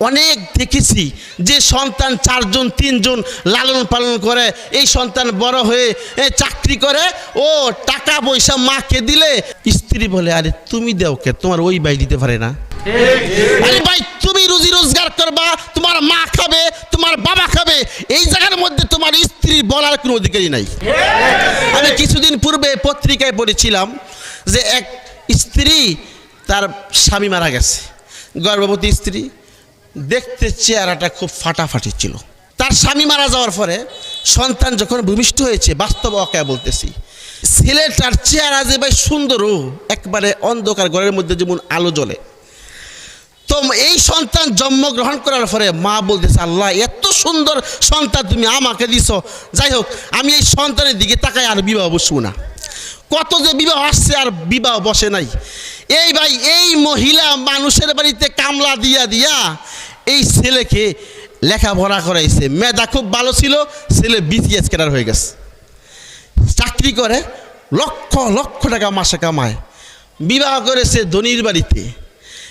অনেক দেখেছি যে সন্তান চারজন, তিনজন লালন পালন করে, এই সন্তান বড় হয়ে চাকরি করে, ও টাকা পয়সা মাকে দিলে, স্ত্রী বলে, আরে তুমি দেও কে? তোমার ওই ভাই দিতে পারে না। আরে ভাই, তুমি রুজি রোজগার করবা, তোমার মা খাবে, তোমার বাবা খাবে, এই জায়গার মধ্যে তোমার স্ত্রী বলার কোনো অধিকারই নাই। আমি কিছুদিন পূর্বে পত্রিকায় পড়েছিলাম যে এক স্ত্রী তার স্বামী মারা গেছে, গর্ভবতী স্ত্রী। দেখতে চেহারাটা খুব ফাটাফাটি ছিল। তার স্বামী মারা যাওয়ার পরে সন্তান যখন ভূমিষ্ঠ হয়েছে, বাস্তব অকায় বলতেছি, ছেলেটার চেহারা যে ভাই সুন্দর একবারে অন্ধকার ঘরের মধ্যে যেমন আলো জ্বলে। তো এই সন্তান জন্মগ্রহণ করার পরে মা বলতেছে, আল্লাহ, এত সুন্দর সন্তান তুমি আমাকে দিছ। যাই হোক, আমি এই সন্তানের দিকে তাকাই আর বিবাহ বসবো না। কত যে বিবাহ আসছে আর বিবাহ বসে নাই। এই ভাই, এই মহিলা মানুষের বাড়িতে কামলা দিয়া দিয়া এই ছেলেকে লেখাপড়া করাইছে। মেধা খুব ভালো ছিল, ছেলে বিসিএস ক্যাডার হয়ে গেছে। চাকরি করে, লক্ষ লক্ষ টাকা মাসে কামায়। বিবাহ করেছে ধনির বাড়িতে।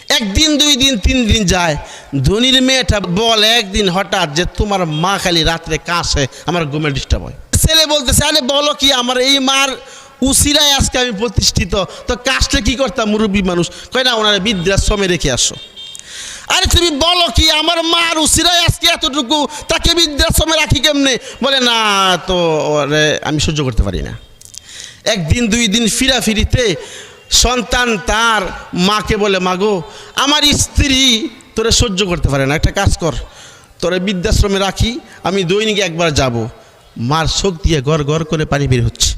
একদিন, দুই দিন, তিন দিন যায়। ধনির মেয়েটা বলে একদিন হঠাৎ যে তোমার মা খালি রাত্রে কাশে, আমার ঘুমে ডিস্টার্ব হয়। ছেলে বলতেছে, আরে বলো কি, আমার এই মার উসিরায় আজকে আমি প্রতিষ্ঠিত। তো কাজটা কি করতাম, মুরব্বী মানুষ? কয়, না, ওনারা বৃদ্ধাশ্রমে রেখে আসো। আরে তুমি বলো কি, আমার মার উসিরায় আজকে এতটুকু, তাকে বৃদ্ধাশ্রমে রাখি কেমনে? বলে, না, তো ওরে, আমি সহ্য করতে পারি না। একদিন, দুই দিন ফিরাফিরিতে সন্তান তার মাকে বলে, মাগো, আমার স্ত্রী তোরে সহ্য করতে পারে না। একটা কাজ কর, তোরে বৃদ্ধাশ্রমে রাখি, আমি দৈনিক একবার যাব। মার চোখ দিয়ে গড় গড় করে পানি বের হচ্ছে।